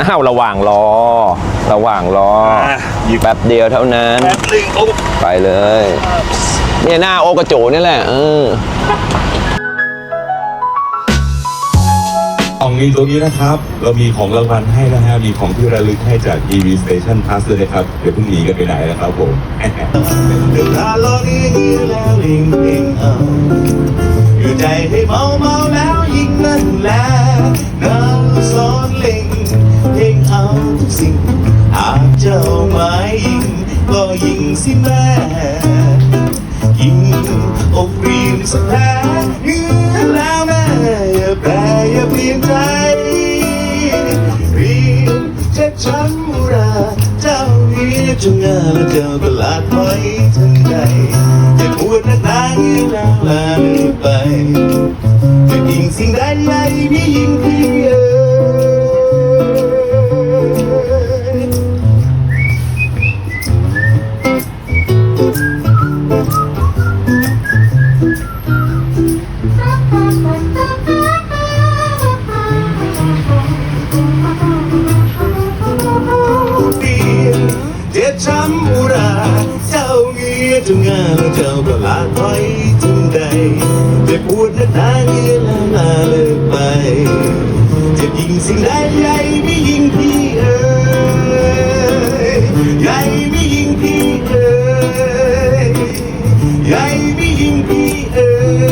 าวระหว่างรอ ระหว่างรออะหยิบ แป๊บเดียวเท่านั้น แป๊บหนึงโอ้ไปเลย เนี่ยหน้าโอกระโจนี่แหละเออ กล่องนี้ตรงนี้นะครับ เรามีของรางวัลให้นะฮะ มีของที่ระลึกให้จาก EV Station Plus ด้วยนะครับ เดี๋ยวเพิ่งหนีกันไปไหนนะครับผม เดี๋ยวลาลอนี่แล้วลิงลิงเอาอยู่ใจให้เมาเมาแล้วยิ่งนั่นแหละิ่งหากเจ้าไม้ยิงก็ยิงสิแม่ยิงอกรีมสักแผลเนื้อแล้วแม่อย่าแปรอย่าเปลี่ยนใจรีบเจ็บช้ำราเจ้าเรียกจงงาและเจ้าตลาดไว้ทันใดจะปวดนักหนาเงี้ยแล้วลาเลยไปจะยิงสิ่งใดใหญ่ไม่ยิงพี่เอ๋ย เปียนเจ็บช้ำอุราเจ้าเงียจงงานแล้วเ Hey.